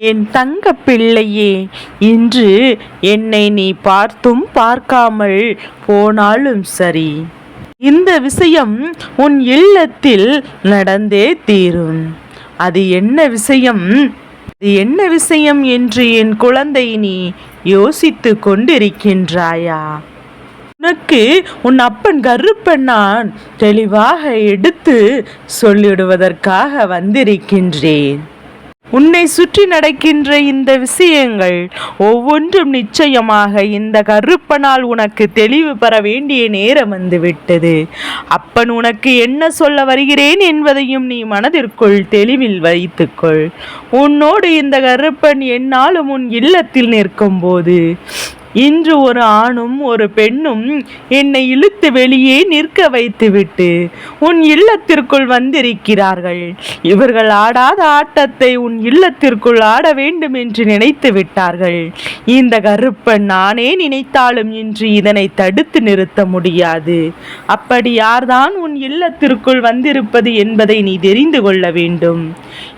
என் தங்க பிள்ளையே இன்று என்னை நீ பார்த்தும் பார்க்காமல் போனாலும் சரி. இந்த விஷயம் உன் இல்லத்தில் நடந்தே தீரும். அது என்ன விஷயம்? அது என்ன விஷயம் என்று என் குழந்தை நீ யோசித்து கொண்டிருக்கின்றாயா? உனக்கு உன் அப்பன் கருப்பன் நான் தெளிவாக எடுத்து சொல்லிடுவதற்காக வந்திருக்கின்றேன். உன்னை சுற்றி நடக்கின்ற இந்த விஷயங்கள் ஒவ்வொன்றும் நிச்சயமாக இந்த கருப்பனால் உனக்கு தெளிவு பெற வேண்டிய நேரம் வந்துவிட்டது அப்பன் உனக்கு என்ன சொல்ல வருகிறேன் என்பதையும் நீ மனதிற்குள் தெளிவில் வைத்துக்கொள். உன்னோடு இந்த கருப்பன் என்னாலும் உன் இல்லத்தில் நிற்கும் போது இன்று ஒரு ஆணும் ஒரு பெண்ணும் என்னை இழுத்து வெளியே நிற்க வைத்துவிட்டு உன் இல்லத்திற்குள் வந்திருக்கிறார்கள். இவர்கள் ஆடாத ஆட்டத்தை உன் இல்லத்திற்குள் ஆட வேண்டும் என்று நினைத்து விட்டார்கள். இந்த கருப்பன் நானே நினைத்தாலும் இன்று இதனை தடுத்து நிறுத்த முடியாது. அப்படி யார்தான் உன் இல்லத்திற்குள் வந்திருப்பது என்பதை நீ தெரிந்து கொள்ள வேண்டும்.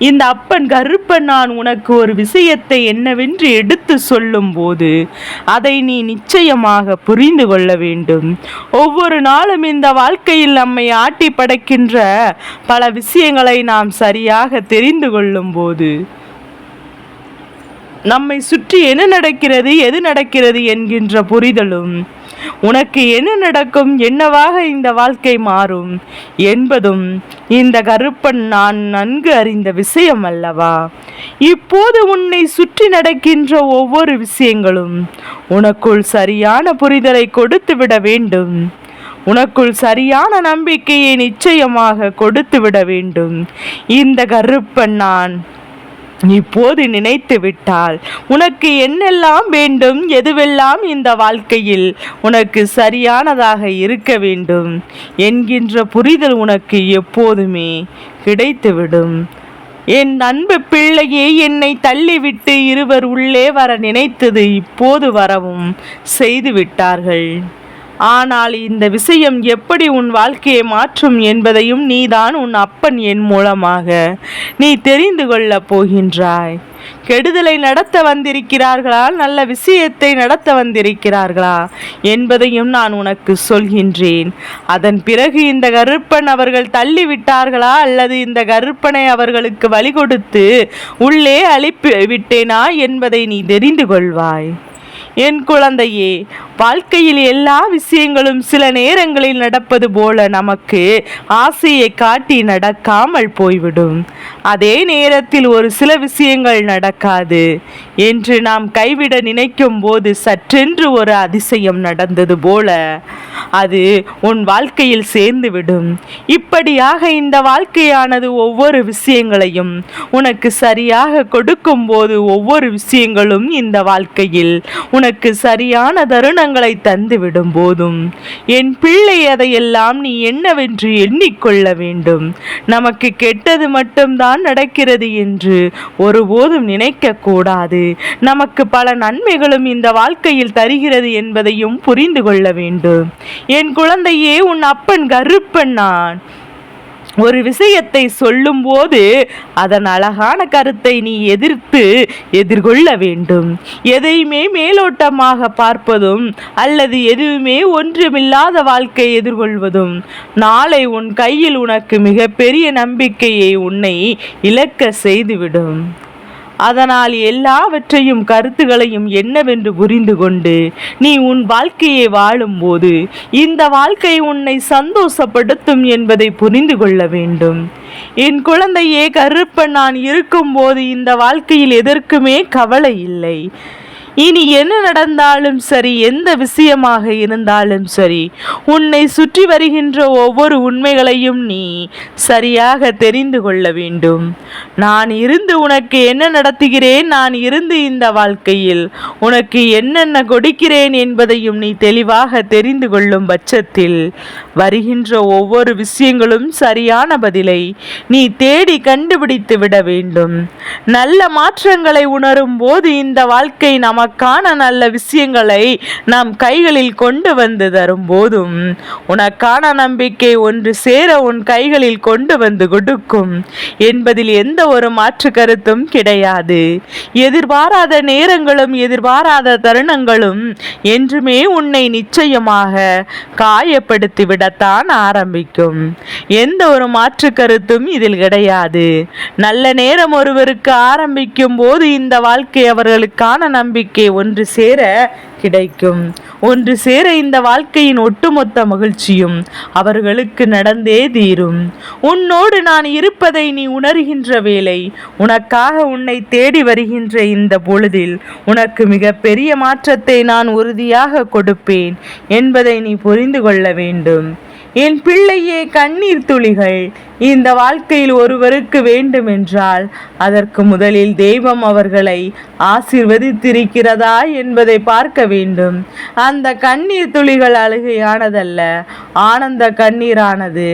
இந்த அப்பன் கருப்பன் நான் உனக்கு ஒரு விஷயத்தை என்னவென்று எடுத்து சொல்லும் போது அதை நீ நிச்சயமாக புரிந்து கொள்ள வேண்டும். ஒவ்வொரு நாளும் இந்த வாழ்க்கையில் நம்மை ஆட்டி படைக்கின்ற பல விஷயங்களை நாம் சரியாக தெரிந்து கொள்ளும் போது நம்மை சுற்றி என்ன நடக்கிறது எது நடக்கிறது என்கின்ற புரிதலும் உனக்கு என்ன நடக்கும்? என்னவாக இந்த வாழ்க்கை மாறும்? என்பதும் இந்த கருப்பன் நான் நன்கு அறிந்த விஷயம் அல்லவா? இப்போது உன்னை சுற்றி நடக்கின்ற ஒவ்வொரு விஷயங்களும் உனக்குள் சரியான புரிதலை கொடுத்து விட வேண்டும். உனக்குள் சரியான நம்பிக்கையை நிச்சயமாக கொடுத்து விட வேண்டும். இந்த கருப்பன் நான் இப்போது நினைத்து விட்டால் உனக்கு என்னெல்லாம் வேண்டும் எதுவெல்லாம் இந்த வாழ்க்கையில் உனக்கு சரியானதாக இருக்க வேண்டும் என்கின்ற புரிதல் உனக்கு எப்போதுமே கிடைத்துவிடும். என் அன்பு பிள்ளையே என்னை தள்ளிவிட்டு இருவர் உள்ளே வர நினைத்தது இப்போது வரவும் செய்து விட்டார்கள் ஆனால் இந்த விஷயம் எப்படி உன் வாழ்க்கையை மாற்றும் என்பதையும் நீதான் உன் அப்பன் என் மூலமாக. நீ தெரிந்து கொள்ளப் போகின்றாய். கெடுதலை நடத்த வந்திருக்கிறார்களா நல்ல விஷயத்தை நடத்த வந்திருக்கிறார்களா என்பதையும் நான் உனக்கு சொல்கின்றேன். அதன் பிறகு இந்த கருப்பன் அவர்கள் தள்ளிவிட்டார்களா அல்லது இந்த கருப்பனை அவர்களுக்கு வழி கொடுத்து உள்ளே அழிப்பு விட்டேனா என்பதை நீ தெரிந்து கொள்வாய். என் குழந்தையே வாழ்க்கையில் எல்லா விஷயங்களும் சில நேரங்களில் நடப்பது போல நமக்கு ஆசையை காட்டி நடக்காமல் போய்விடும். அதே நேரத்தில் ஒரு சில விஷயங்கள் நடக்காது. என்று நாம் கைவிட நினைக்கும் போது சற்றென்று ஒரு அதிசயம் நடந்தது போல அது உன் வாழ்க்கையில் சேர்ந்துவிடும். இப்படியாக இந்த வாழ்க்கையானது ஒவ்வொரு விஷயங்களையும் உனக்கு சரியாக கொடுக்கும்போது ஒவ்வொரு விஷயங்களும் இந்த வாழ்க்கையில் உனக்கு சரியான தருணம் தருணங்களை தந்துவிடும் போதும் என் பிள்ளை அதையெல்லாம் நீ என்னவென்று எண்ணிக்கொள்ள வேண்டும். நமக்கு கெட்டது மட்டும்தான் நடக்கிறது என்று ஒருபோதும் நினைக்க கூடாது. நமக்கு பல நன்மைகளும் இந்த வாழ்க்கையில் தருகிறது என்பதையும் புரிந்து கொள்ள வேண்டும். என் குழந்தையே உன் அப்பன் கருப்பன் நான் ஒரு விஷயத்தை சொல்லும்போது அதன் அழகான கருத்தை நீ எதிர்த்து எதிர்கொள்ள வேண்டும். எதையுமே மேலோட்டமாக பார்ப்பதும் அல்லது எதுவுமே ஒன்றுமில்லாத வாழ்க்கை எதிர்கொள்வதும் நாளை உன் கையில் உனக்கு மிகப்பெரிய நம்பிக்கையை உன்னை இழக்க செய்துவிடும். அதனால் எல்லாவற்றையும் கருத்துகளையும் என்னவென்று புரிந்து கொண்டு நீ உன் வாழ்க்கையை வாழும்போது இந்த வாழ்க்கை உன்னை சந்தோஷப்படுத்தும் என்பதை புரிந்து கொள்ள வேண்டும். என் குழந்தையே கருப்பன் நான் இருக்கும்போது இந்த வாழ்க்கையில் எதற்குமே கவலை இல்லை. இனி என்ன நடந்தாலும் சரி எந்த விஷயமாக இருந்தாலும் சரி உன்னை சுற்றி வருகின்ற ஒவ்வொரு உண்மைகளையும் நீ சரியாக தெரிந்து கொள்ள வேண்டும். நான் இருந்து உனக்கு என்ன நடத்துகிறேன்? நான் இருந்து இந்த வாழ்க்கையில் உனக்கு என்னென்ன கொடுக்கிறேன் என்பதையும் நீ தெளிவாக தெரிந்து கொள்ளும் பட்சத்தில் வருகின்ற ஒவ்வொரு விஷயங்களும் சரியான பதிலை நீ தேடி கண்டுபிடித்து விட வேண்டும். நல்ல மாற்றங்களை உணரும் போது இந்த வாழ்க்கை நமக்கு உனக்கான நல்ல விஷயங்களை நாம் கைகளில் கொண்டு வந்து தரும் போதும் உனக்கான நம்பிக்கை ஒன்று சேர உன் கைகளில் கொண்டு வந்து கொடுக்கும். என்பதில் எந்த ஒரு மாற்று கருத்தும் கிடையாது. எதிர்பாராத நேரங்களும் எதிர்பாராத தருணங்களும் என்றுமே உன்னை நிச்சயமாக காயப்படுத்தி விடத்தான் ஆரம்பிக்கும். எந்த ஒரு மாற்று கருத்தும் இதில் கிடையாது. நல்ல நேரம் ஒருவருக்கு ஆரம்பிக்கும் போது இந்த வாழ்க்கை அவர்களுக்கான நம்பிக்கை ஒன்று சேர கிடைக்கும். ஒன்று சேர இந்த வாழ்க்கையின் ஒட்டுமொத்த மகிழ்ச்சியும் அவர்களுக்கு நடந்தே தீரும். உன்னோடு நான் இருப்பதை நீ உணர்கின்ற வேளை உனக்காக உன்னை தேடி வருகின்ற இந்த பொழுதில் உனக்கு மிக பெரிய மாற்றத்தை நான் உறுதியாக கொடுப்பேன் என்பதை நீ புரிந்து கொள்ள வேண்டும். என் பிள்ளையே கண்ணீர் துளிகள் இந்த வாழ்க்கையில் ஒருவருக்கு வேண்டுமென்றால் அதற்கு முதலில் தெய்வம் அவர்களை ஆசிர்வதித்திருக்கிறதா என்பதை பார்க்க வேண்டும். அந்த கண்ணீர் துளிகள் அழுகையானதல்ல ஆனந்த கண்ணீரானது.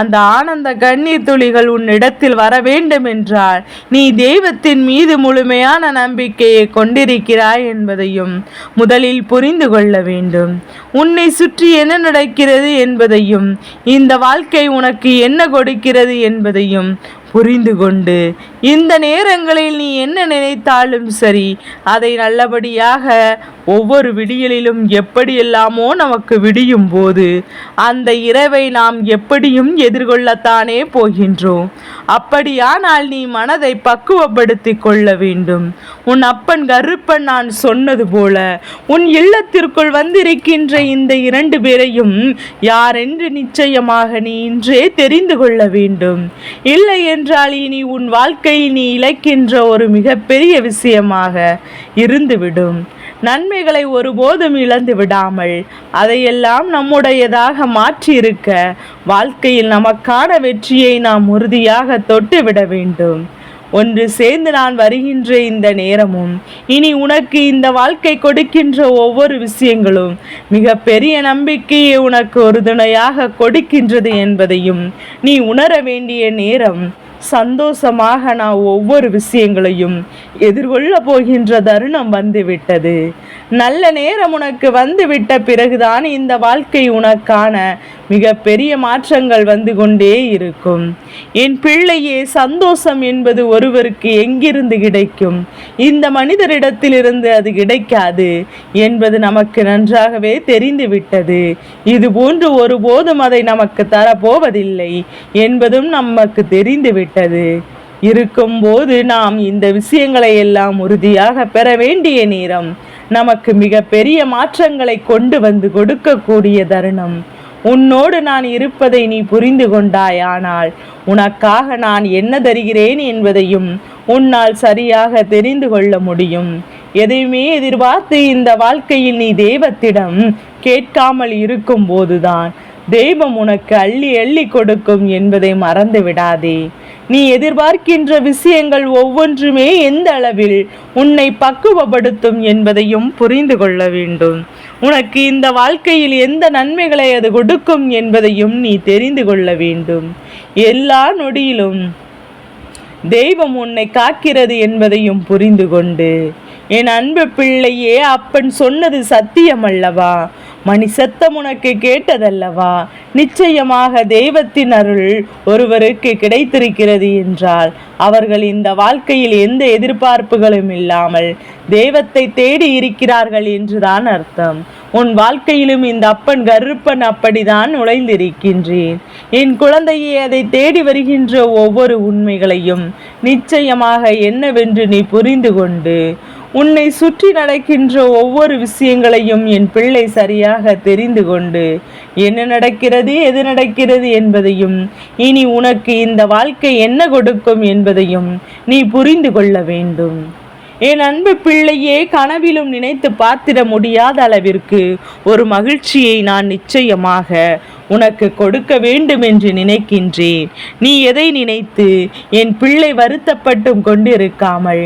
அந்த ஆனந்த கண்ணீர் துளிகள் உன்னிடத்தில் வர வேண்டுமென்றால் நீ தெய்வத்தின் மீது முழுமையான நம்பிக்கையை கொண்டிருக்கிறாய் என்பதையும் முதலில் புரிந்து கொள்ள வேண்டும். உன்னை சுற்றி என்ன நடக்கிறது என்பதையும் இந்த வாழ்க்கை உனக்கு என்ன கொடுக்கிறது என்பதையும் புரிந்து கொண்டு இந்த நேரங்களில் நீ என்ன நினைத்தாலும் சரி அதை நல்லபடியாக ஒவ்வொரு விடியலிலும் எப்படியெல்லாமோ நமக்கு விடியும் போது அந்த இரவை நாம் எப்படியும் எதிர்கொள்ளத்தானே போகின்றோம். அப்படியானால் நீ மனதை பக்குவப்படுத்தி கொள்ள வேண்டும். உன் அப்பன் கருப்பன் நான் சொன்னது போல உன் இல்லத்திற்குள் வந்திருக்கின்ற இந்த இரண்டு பேரையும் யாரென்று நிச்சயமாக நீ இன்றே தெரிந்து கொள்ள வேண்டும். இல்லை என்றால் இனி உன் வாழ்க்கை நீ இழைக்கின்ற ஒரு மிகப்பெரிய விஷயமாக இருந்துவிடும். நன்மைகளை ஒருபோதும் இழந்து விடாமல் அதையெல்லாம் நம்முடையதாக மாற்றியிருக்க வாழ்க்கையில் நமக்கான வெற்றியை நாம் உறுதியாக தொட்டுவிட வேண்டும். ஒன்று சேர்ந்து நான் வருகின்ற இந்த நேரமும் இனி உனக்கு இந்த வாழ்க்கை கொடுக்கின்ற ஒவ்வொரு விஷயங்களும் மிக பெரிய நம்பிக்கையை உனக்கு உறுதுணையாக கொடுக்கின்றது என்பதையும் நீ உணர வேண்டிய நேரம். சந்தோஷமாக நான் ஒவ்வொரு விஷயங்களையும் எதிர்கொள்ள போகின்ற தருணம் வந்துவிட்டது. நல்ல நேரம் உனக்கு வந்துவிட்ட பிறகுதான் இந்த வாழ்க்கை உனக்கான மிக பெரிய மாற்றங்கள் வந்து கொண்டே இருக்கும். என் பிள்ளையே சந்தோஷம் என்பது ஒருவருக்கு எங்கிருந்து கிடைக்கும்? இந்த மனிதரிடத்திலிருந்து அது கிடைக்காது என்பது நமக்கு நன்றாகவே தெரிந்துவிட்டது. இது போன்று ஒருபோதும் அதை நமக்கு தரப்போவதில்லை என்பதும் நமக்கு தெரிந்துவிட்டது. இருக்கும்போது நாம் இந்த விஷயங்களை எல்லாம் உறுதியாக பெற வேண்டிய நேரம் நமக்கு மிக பெரிய மாற்றங்களை கொண்டு வந்து கொடுக்கக்கூடிய தருணம். உன்னோடு நான் இருப்பதை நீ புரிந்து கொண்டாயானால் உனக்காக நான் என்ன தருகிறேன் என்பதையும் உன்னால் சரியாக தெரிந்து கொள்ள முடியும். எதையுமே எதிர்பார்த்து இந்த வாழ்க்கையில் நீ தெய்வத்திடம் கேட்காமல் இருக்கும் போதுதான் தெய்வம் உனக்கு அள்ளி அள்ளி கொடுக்கும் என்பதை மறந்து விடாதே நீ எதிர்பார்க்கின்ற விஷயங்கள் ஒவ்வொன்றுமே எந்த அளவில் உன்னை பக்குவப்படுத்தும் என்பதையும் புரிந்து கொள்ள வேண்டும். உனக்கு இந்த வாழ்க்கையில் எந்த நன்மைகளை அது கொடுக்கும் என்பதையும் நீ தெரிந்து கொள்ள வேண்டும். எல்லா நொடியிலும் தெய்வம் உன்னை காக்கிறது என்பதையும் புரிந்து கொண்டு என் அன்பு பிள்ளையே அப்பன் சொன்னது சத்தியம் அல்லவா? மணி சத்தம் உனக்கு கேட்டதல்லவா? நிச்சயமாக தெய்வத்தின் அருள் ஒருவருக்கு கிடைத்திருக்கிறது என்றால் அவர்கள் இந்த வாழ்க்கையில் எந்த எதிர்பார்ப்புகளும் இல்லாமல் தெய்வத்தை தேடி இருக்கிறார்கள் என்றுதான் அர்த்தம். உன் வாழ்க்கையிலும் இந்த அப்பன் கருப்பன் அப்படிதான் நுழைந்திருக்கின்றேன் என் குழந்தையை அதை தேடி வருகின்ற ஒவ்வொரு உண்மைகளையும் நிச்சயமாக என்னவென்று நீ புரிந்து கொண்டு உன்னை சுற்றி நடக்கின்ற ஒவ்வொரு விஷயங்களையும் என் பிள்ளை சரியாக தெரிந்து கொண்டு என்ன நடக்கிறது எது நடக்கிறது என்பதையும் இனி உனக்கு இந்த வாழ்க்கை என்ன கொடுக்கும் என்பதையும் நீ புரிந்து கொள்ள வேண்டும். என் அன்பு பிள்ளையே கனவிலும் நினைத்து பார்த்திட முடியாத அளவிற்கு ஒரு மகிழ்ச்சியை நான் நிச்சயமாக உனக்கு கொடுக்க வேண்டும் என்று நினைக்கின்றேன் நீ எதை நினைத்து என் பிள்ளை வருத்தப்பட்டும் கொண்டிருக்காமல்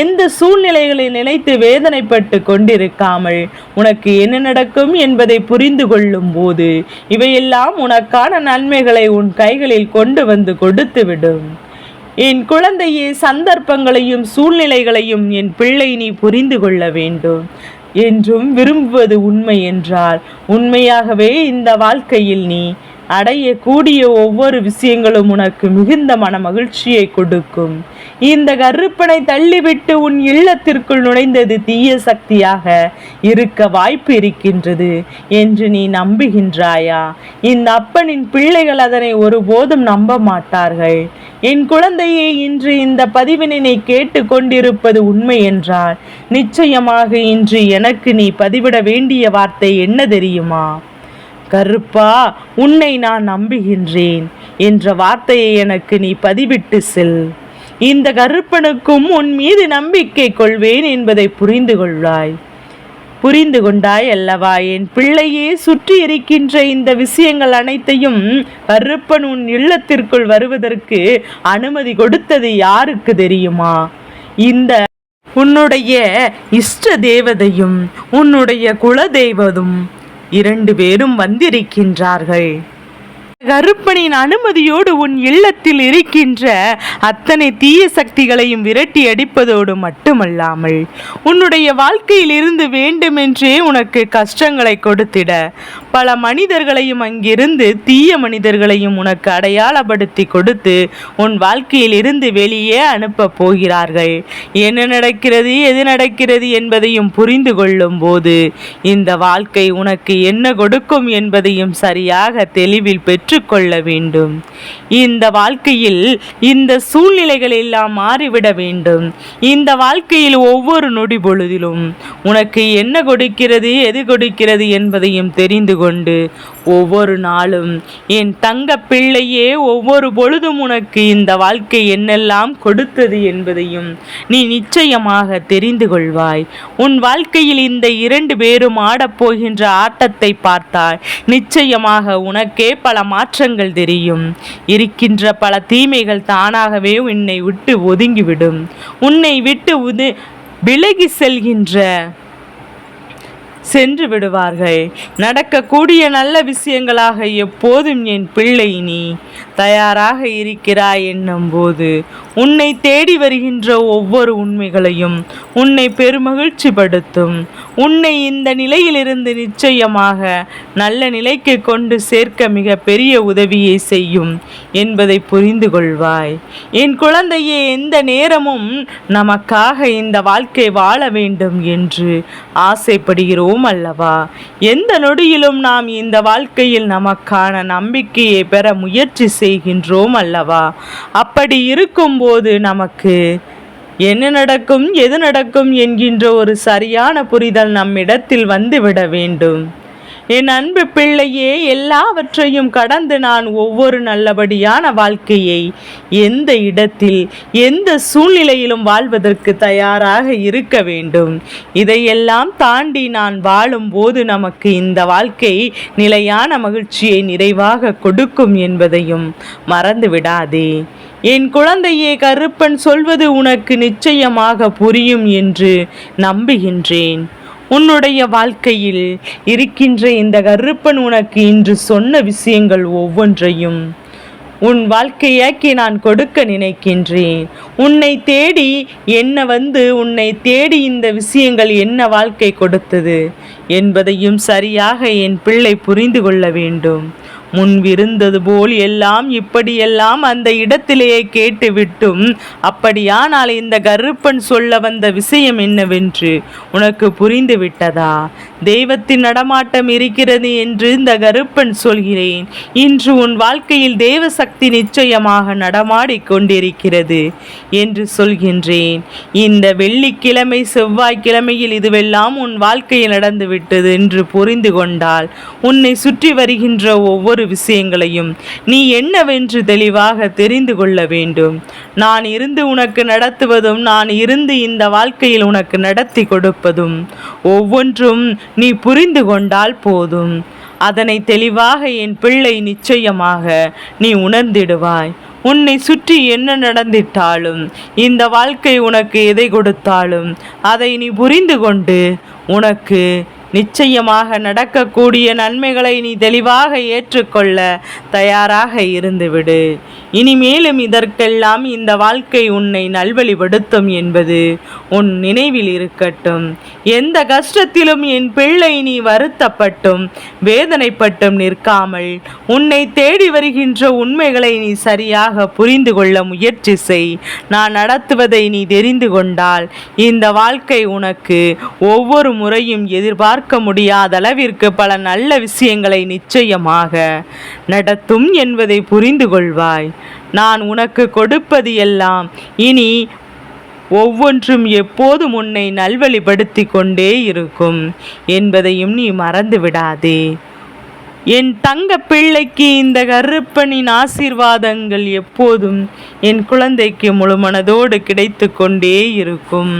எந்த சூழ்நிலைகளை நினைத்து வேதனைப்பட்டு கொண்டிருக்காமல் உனக்கு என்ன நடக்கும் என்பதை புரிந்து கொள்ளும் போது இவையெல்லாம் உனக்கான நன்மைகளை உன் கைகளில் கொண்டு வந்து கொடுத்துவிடும். என் குழந்தையே சந்தர்ப்பங்களையும் சூழ்நிலைகளையும் என் பிள்ளை நீ புரிந்து கொள்ள வேண்டும். என்றும் விரும்புவது உண்மை என்றால் உண்மையாகவே இந்த வாழ்க்கையில் நீ அடையக்கூடிய ஒவ்வொரு விஷயங்களும் உனக்கு மிகுந்த மன மகிழ்ச்சியை கொடுக்கும். இந்த கருப்பனை தள்ளிவிட்டு உன் இல்லத்திற்குள் நுழைந்தது தீய சக்தியாக இருக்க வாய்ப்பு இருக்கின்றது என்று நீ நம்புகின்றாயா? இந்த அப்பனின் பிள்ளைகள் அதனை ஒருபோதும் நம்ப மாட்டார்கள். என் குழந்தையை இன்று இந்த பதிவினை கேட்டு கொண்டிருப்பது உண்மை என்றால் நிச்சயமாக இன்று எனக்கு நீ பதிவிட வேண்டிய வார்த்தை என்ன தெரியுமா? கருப்பா உன்னை நான் நம்புகின்றேன். என்ற வார்த்தையை எனக்கு நீ பதிவிட்டு செல். இந்த கருப்பனுக்கும் உன் மீது நம்பிக்கை கொள்வேன் என்பதை புரிந்து கொள்வாய். புரிந்து கொண்டாய் அல்லவா? என் பிள்ளையே சுற்றி இருக்கின்ற இந்த விஷயங்கள் அனைத்தையும் கருப்பன் உன் இல்லத்திற்குள் வருவதற்கு அனுமதி கொடுத்தது யாருக்கு தெரியுமா? இந்த உன்னுடைய இஷ்ட தேவதையும் உன்னுடைய குல தெய்வதும் இரண்டு பேரும் வந்திருக்கின்றார்கள். கருப்பனின் அனுமதியோடு உன் இல்லத்தில் இருக்கின்ற அத்தனை தீய சக்திகளையும் விரட்டி அடிப்பதோடு மட்டுமல்லாமல் உன்னுடைய வாழ்க்கையில் இருந்து வேண்டுமென்றே உனக்கு கஷ்டங்களை கொடுத்திட. பல மனிதர்களையும் அங்கிருந்து தீய மனிதர்களையும் உனக்கு அடையாளப்படுத்தி கொடுத்து உன் வாழ்க்கையில் இருந்து வெளியே அனுப்ப போகிறார்கள். என்ன நடக்கிறது எது நடக்கிறது என்பதையும் புரிந்து கொள்ளும் போது இந்த வாழ்க்கை உனக்கு என்ன கொடுக்கும் என்பதையும் சரியாக தெளிவில் பெற்று பெற்றுக்கொள்ள வேண்டும். இந்த வாழ்க்கையில் இந்த சூழ்நிலைகள் எல்லாம் மாறிவிட வேண்டும். இந்த வாழ்க்கையில் ஒவ்வொரு நொடி பொழுதிலும் உனக்கு என்ன கொடுக்கிறது எது கொடுக்கிறது என்பதையும் தெரிந்து கொண்டு ஒவ்வொரு நாளும். என் தங்க பிள்ளையே ஒவ்வொரு பொழுதும் உனக்கு இந்த வாழ்க்கை என்னெல்லாம் கொடுத்தது என்பதையும் நீ நிச்சயமாக தெரிந்து கொள்வாய். உன் வாழ்க்கையில் இந்த இரண்டு பேரும் ஆடப்போகின்ற ஆட்டத்தை பார்த்தால் நிச்சயமாக உனக்கே பல மாற்றங்கள் தெரியும். இருக்கின்ற பல தீமைகள் தானாகவே உன்னை விட்டு ஒதுங்கிவிடும். உன்னை விட்டு உது விலகி செல்கின்ற சென்று விடுவார்கள். நடக்கக்கூடிய நல்ல விஷயங்களாக எப்போதும் என் பிள்ளை நீ தயாராக இருக்கிறாய் என்னும் போது உன்னை தேடி வருகின்ற ஒவ்வொரு உண்மைகளையும் உன்னை பெருமகிழ்ச்சி படுத்தும் உன்னை இந்த நிலையிலிருந்து நிச்சயமாக நல்ல நிலைக்கு கொண்டு சேர்க்க மிக பெரிய உதவியை செய்யும் என்பதை புரிந்து கொள்வாய். என் குழந்தையே எந்த நேரமும் நமக்காக இந்த வாழ்க்கை வாழ வேண்டும் என்று ஆசைப்படுகிறோம் அல்லவா? எந்த நொடியிலும் நாம் இந்த வாழ்க்கையில் நமக்கான நம்பிக்கையை பெற முயற்சி செய்கின்றோம் அல்லவா? அப்படி இருக்கும்போது நமக்கு என்ன நடக்கும் எது நடக்கும் என்கின்ற ஒரு சரியான புரிதல் நம்மிடத்தில் வந்துவிட வேண்டும். என் அன்பு பிள்ளையே எல்லாவற்றையும் கடந்து நான் ஒவ்வொரு நல்லபடியான வாழ்க்கையை எந்த இடத்தில் எந்த சூழ்நிலையிலும் வாழ்வதற்கு தயாராக இருக்க வேண்டும். இதையெல்லாம் தாண்டி நான் வாழும்போது நமக்கு இந்த வாழ்க்கை நிலையான மகிழ்ச்சியை நிறைவாக கொடுக்கும் என்பதையும் மறந்து விடாதே என் குழந்தையே கருப்பன் சொல்வது உனக்கு நிச்சயமாக புரியும் என்று நம்புகின்றேன். உன்னுடைய வாழ்க்கையில் இருக்கின்ற இந்த கருப்பன் உனக்கு இன்று சொன்ன விஷயங்கள் ஒவ்வொன்றையும் உன் வாழ்க்கையாக்கி நான் கொடுக்க நினைக்கின்றேன். உன்னை தேடி என்ன வந்து உன்னை தேடி இந்த விஷயங்கள் என்ன வாழ்க்கை கொடுத்தது என்பதையும் சரியாக என் பிள்ளை புரிந்து கொள்ள வேண்டும். முன்பிருந்தது போல் எல்லாம் இப்படியெல்லாம் அந்த இடத்திலேயே கேட்டுவிட்டும். அப்படியானால் இந்த கருப்பன் சொல்ல வந்த விஷயம் என்னவென்று உனக்கு புரிந்து விட்டதா தெய்வத்தின் நடமாட்டம் இருக்கிறது என்று இந்த கருப்பன் சொல்கிறேன். இன்று உன் வாழ்க்கையில் தெய்வ சக்தி நிச்சயமாக நடமாடி கொண்டிருக்கிறது என்று சொல்கின்றேன். இந்த வெள்ளிக்கிழமை செவ்வாய்க்கிழமையில் இதுவெல்லாம் உன் வாழ்க்கையில் நடந்துவிட்டது என்று புரிந்து கொண்டால் உன்னை சுற்றி வருகின்ற ஒவ்வொரு விஷயங்களையும் நீ என்னவென்று தெளிவாக தெரிந்து கொள்ள வேண்டும். நான் இருந்து உனக்கு நடத்துவதும் நான் இருந்து இந்த வாழ்க்கையில் உனக்கு நடத்தி கொடுப்பதும் ஒவ்வொன்றும் நீ புரிந்து கொண்டால் போதும். அதனை தெளிவாக என் பிள்ளை நிச்சயமாக நீ உணர்ந்திடுவாய். உன்னை சுற்றி என்ன நடந்திட்டாலும் இந்த வாழ்க்கை உனக்கு எதை கொடுத்தாலும் அதை நீ புரிந்து கொண்டு உனக்கு நிச்சயமாக நடக்கக்கூடிய நன்மைகளை நீ தெளிவாக ஏற்றுக்கொள்ள தயாராக இருந்துவிடு. இனிமேலும் இதற்கெல்லாம் இந்த வாழ்க்கை உன்னை நல்வழிப்படுத்தும் என்பது உன் நினைவில் இருக்கட்டும். எந்த கஷ்டத்திலும் என் பிள்ளை நீ வருத்தப்பட்டும் வேதனைப்பட்டும் நிற்காமல் உன்னை தேடி வருகின்ற உண்மைகளை நீ சரியாக புரிந்து கொள்ள முயற்சி செய். நான் நடத்துவதை நீ தெரிந்து கொண்டால் இந்த வாழ்க்கை உனக்கு ஒவ்வொரு முறையும் எதிர்பார்க்க முடியாத அளவிற்கு பல நல்ல விஷயங்களை நிச்சயமாக நடத்தும் என்பதை புரிந்து கொள்வாய். நான் உனக்கு கொடுப்பது எல்லாம். இனி ஒவ்வொன்றும் எப்போதும் உன்னை நல்வழிப்படுத்தி கொண்டே இருக்கும். என்பதையும் நீ மறந்து விடாதே. என் தங்க பிள்ளைக்கு இந்த கருப்பனின் ஆசீர்வாதங்கள் எப்போதும் என் குழந்தைக்கு முழுமனதோடு கிடைத்து கொண்டே இருக்கும்.